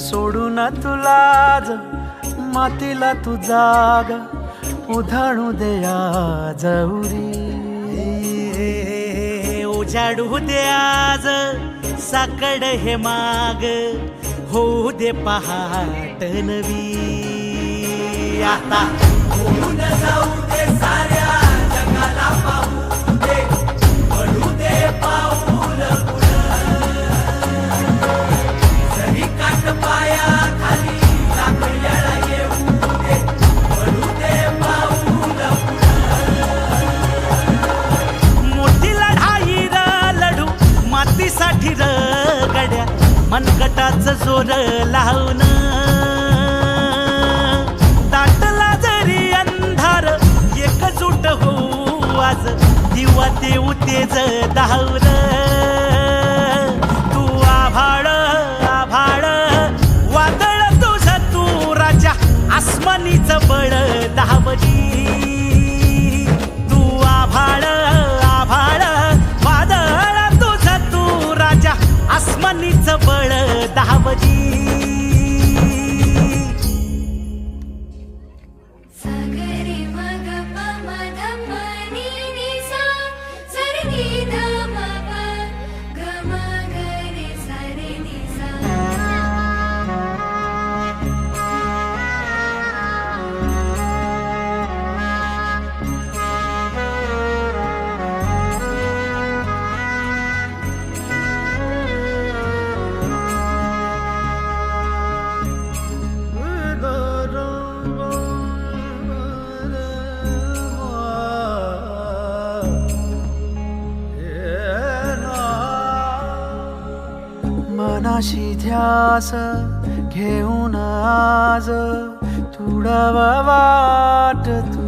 सोडू ना तुलाज मातीला तू जाग उधाणू दया जवरी उजाडू दे आज साकड हे माग होऊ दे पहाट नवी. आता जाऊ दे साऱ्या मातीसाठी गड्या मनगटाच जोर लावून दाटला जरी अंधार एकजूट होऊ आज दिवा ते उतेज धावर तू आभाळ आभाळ वादळ तुझ तू राजा आसमानीच बळ धावली. धावली सागरे मनाशी ध्यास घेऊन आज तुडवा वाट तू